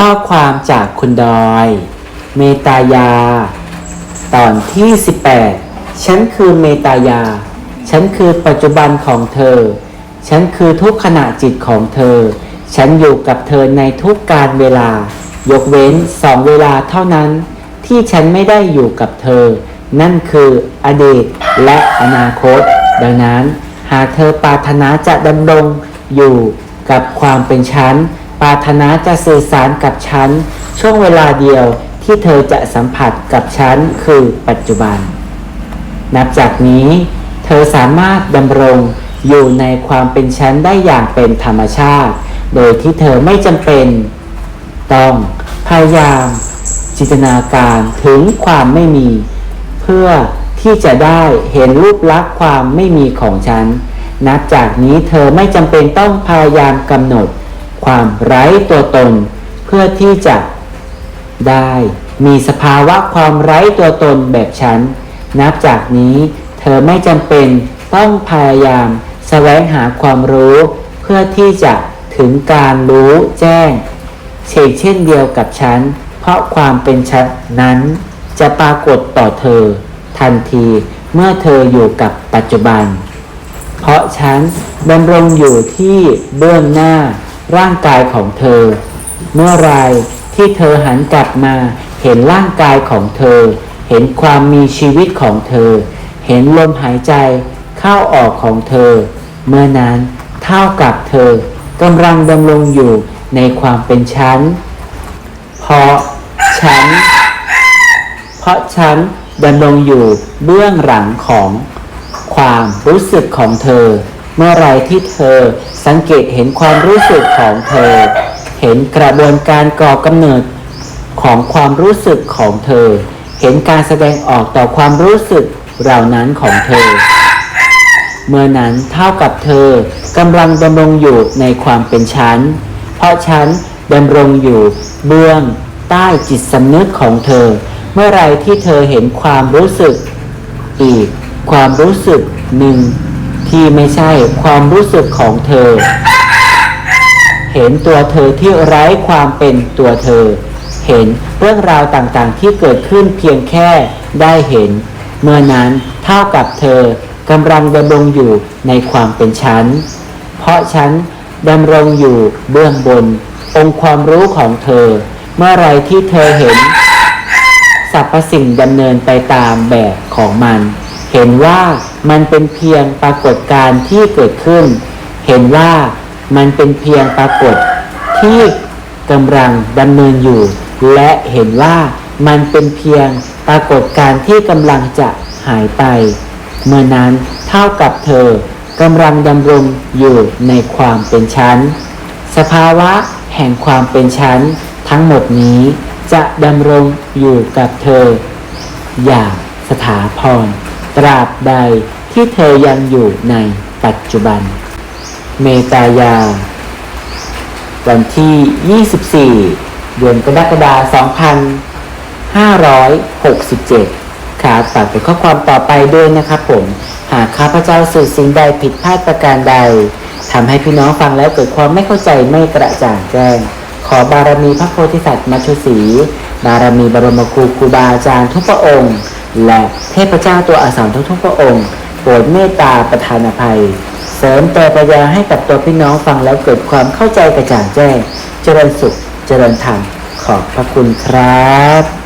ข้อความจากคุณดอย เมตายา ตอนที่ 18 ฉันคือเมตายา ฉันคือปัจจุบันของเธอ ฉันคือทุกขณะจิตของเธอ ฉันอยู่กับเธอในทุกการเวลา ยกเว้นสองเวลาเท่านั้น ที่ฉันไม่ได้อยู่กับเธอ นั่นคืออดีตและอนาคต ดังนั้น หากเธอปรารถนาจะดำรงอยู่กับความเป็นฉัน ปรารถนาจะสื่อสารกับฉัน ช่วงเวลาเดียวที่เธอจะสัมผัสกับฉันคือปัจจุบัน นับจากนี้ เธอสามารถดำรงอยู่ในความเป็นฉันได้อย่างเป็นธรรมชาติ โดยที่เธอไม่จำเป็น ต้องพยายาม จินตนาการถึงความไม่มี เพื่อที่จะได้เห็นรูปลักษณ์ความไม่มีของฉัน นับจากนี้เธอไม่จำเป็นต้องพยายามกำหนด ความไร้ตัวตน เพื่อที่จะได้มีสภาวะความไร้ตัวตนแบบฉัน นับจากนี้เธอไม่จำเป็นต้องพยายามแสวงหาความรู้ เพื่อที่จะถึงการรู้แจ้งเช่นเช่นเดียวกับฉัน เพราะความเป็นฉันนั้นจะปรากฏต่อเธอ ทันทีเมื่อเธออยู่กับปัจจุบัน เพราะฉันดำรงอยู่ที่เบื้องหน้า ร่างกายของเธอ เมื่อไรที่เธอหันกลับมา เห็นร่างกายของเธอ เห็นความมีชีวิตของเธอ เห็นลมหายใจเข้าออกของเธอ เมื่อนั้นเท่ากับเธอกำลังดำรงอยู่ในความเป็นฉัน เพราะฉัน เพราะฉันดำรงอยู่เบื้องหลังของความรู้สึกของเธอ เมื่อไรที่เธอสังเกตเห็นความรู้สึกของเธอ เห็นกระบวนการก่อกำเนิดของความรู้สึกของเธอ เห็นการแสดงออกต่อความรู้สึกเหล่านั้นของเธอ เมื่อนั้นเท่ากับเธอกำลังดำรงอยู่ในความเป็นฉัน เพราะฉันดำรงอยู่เบื้องใต้จิตสำนึกของเธอ เมื่อไรที่เธอเห็นความรู้สึก อีกความรู้สึกหนึ่ง ที่ไม่ใช่ความรู้สึกของเธอ เห็นตัวเธอที่ไร้ความเป็นตัวเธอ เห็นเรื่องราวต่างๆที่เกิดขึ้นเพียงแค่ได้เห็น เมื่อนั้นเท่ากับเธอกำลังดำรงอยู่ในความเป็นฉัน เพราะฉันดำรงอยู่เบื้องบน องค์ความรู้ของเธอ เมื่อไรที่เธอเห็นสรรพสิ่งดำเนินไปตามแบบของมัน เห็นว่า มันเป็นเพียงปรากฏการณ์ที่เกิดขึ้น เห็นว่ามันเป็นเพียงปรากฏที่กำลังดำเนินอยู่ และเห็นว่ามันเป็นเพียงปรากฏการณ์ที่กำลังจะหายไป เมื่อนั้นเท่ากับเธอกำลังดำรงอยู่ในความเป็นชั้น สภาวะแห่งความเป็นชั้น ทั้งหมดนี้จะดำรงอยู่กับเธอ อย่างสถาพรตราบใด ที่เธอยังอยู่ในปัจจุบัน เมตายา วันที่ 24 เดือนกรกฎาคม 2567 ครับฝากเป็นข้อความต่อไปด้วยนะครับผม หากข้าพเจ้าสื่อสิ่งใดผิดพลาดประการใดทำให้พี่น้องฟังแล้วเกิดความไม่เข้าใจไม่กระจ่างแจ้ง ขอบารมีพระโพธิสัตว์มัชสี บารมีบรมครูครูบาอาจารย์ทุกพระองค์ และเทพเจ้าตัวอาสาทุกทุกพระองค์ ปรดเมตตาประทานอภัย เสริมเติมปัญญาให้กับตัวพี่น้องฟังแล้วเกิดความเข้าใจกระจ่างแจ้ง เจริญสุข เจริญธรรม ขอบพระคุณครับ